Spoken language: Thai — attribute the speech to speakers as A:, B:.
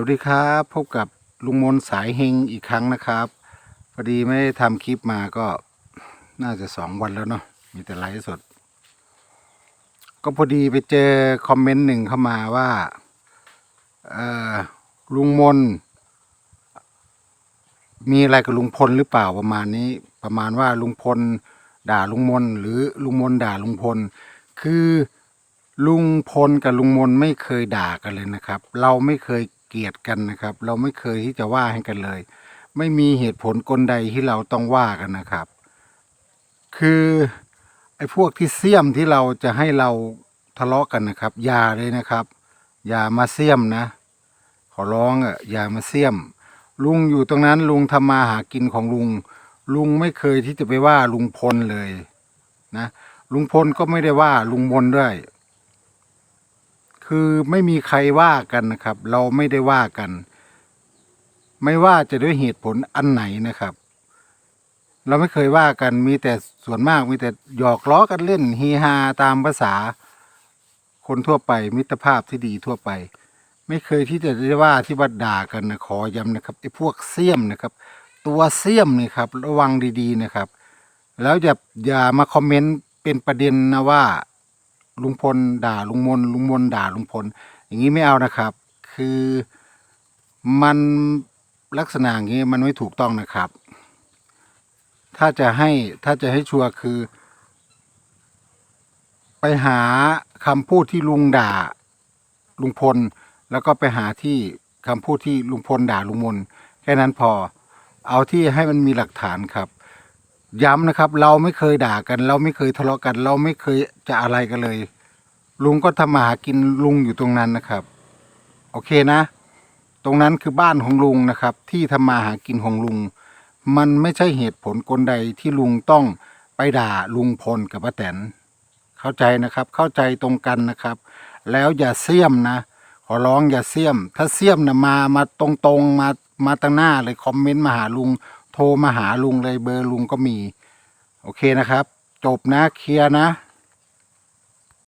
A: วัสดีครับพบกับลุงมนสายเฮงอีกครั้งนะครับพอดีไม่ได้ทำคลิปมาก็น่าจะสองวันแล้วเนาะมีแต่ไลฟ์สด ก็พอดีไปเจอคอมเมนต์หนึ่งเข้ามาว่าเออลุงมน มีอะไรกับลุงพลหรือเปล่าประมาณนี้ ประมาณว่าลุงพลด่าลุงมน หรือลุงมนด่าลุงพล คือลุงพลกับลุงมนไม่เคยด่ากันเลยนะครับ เราไม่เคย เกลียดกันนะครับ เราไม่เคยที่จะว่าให้กันเลย ไม่มีเหตุผลกลใดที่เราต้องว่ากันนะครับ คือไอ้พวกที่เสี่ยมที่เราจะให้เราทะเลาะกันนะครับอย่าเลยนะครับ อย่ามาเสี่ยมนะ ขอร้องอะอย่ามาเสี่ยม ลุงอยู่ตรงนั้นลุงทำมาหากินของลุง ลุงไม่เคยที่จะไปว่าลุงพลเลยนะลุงพลก็ไม่ได้ว่าลุงมนด้วย คือไม่มีใครว่ากันนะครับ เราไม่ได้ว่ากัน ไม่ว่าจะด้วยเหตุผลอันไหนนะครับ เราไม่เคยว่ากันมีแต่ส่วนมากมีแต่หยอกล้อกันเล่นเฮฮาตามภาษา คนทั่วไปมิตรภาพที่ดีทั่วไป ไม่เคยที่จะได้ว่าที่ว่าด่ากันนะขอย้ำนะครับไอ้พวกเสี่ยมนะครับ ตัวเสี่ยมนี่ครับ ระวังดีๆนะครับ แล้วอย่าอย่ามาคอมเมนต์เป็นประเด็นนะว่า ลุงพลด่าลุงมนลุงมนด่าลุงพล อย่างนี้ไม่เอานะครับ คือมันลักษณะอย่างนี้มันไม่ถูกต้องนะครับ ถ้าจะให้ถ้าจะให้ชัวร์คือ ไปหาคำพูดที่ลุงด่าลุงพล แล้วก็ไปหาที่คำพูดที่ลุงพลด่าลุงมนแค่นั้นพอ เอาที่ให้มันมีหลักฐานครับ ย้ำนะครับ เราไม่เคยด่ากัน เราไม่เคยทะเลาะกัน เราไม่เคยจะอะไรกันเลย ลุงก็ทำมาหากินลุงอยู่ตรงนั้นนะครับ โอเคนะ ตรงนั้นคือบ้านของลุงนะครับ ที่ทำมาหากินของลุง มันไม่ใช่เหตุผลกลใดที่ลุงต้องไปด่าลุงพลกับป้าแตนเข้าใจนะครับ เข้าใจตรงกันนะครับ แล้วอย่าเสี่ยมนะ ขอร้องอย่าเสี่ยม ถ้าเสี่ยมนะมามาตรงๆมามาตั้งหน้าเลยคอมเมนต์มาหาลุง โทรมาหาลุงเลยเบอร์ลุงก็มี โอเคนะครับ จบนะเคลียร์นะ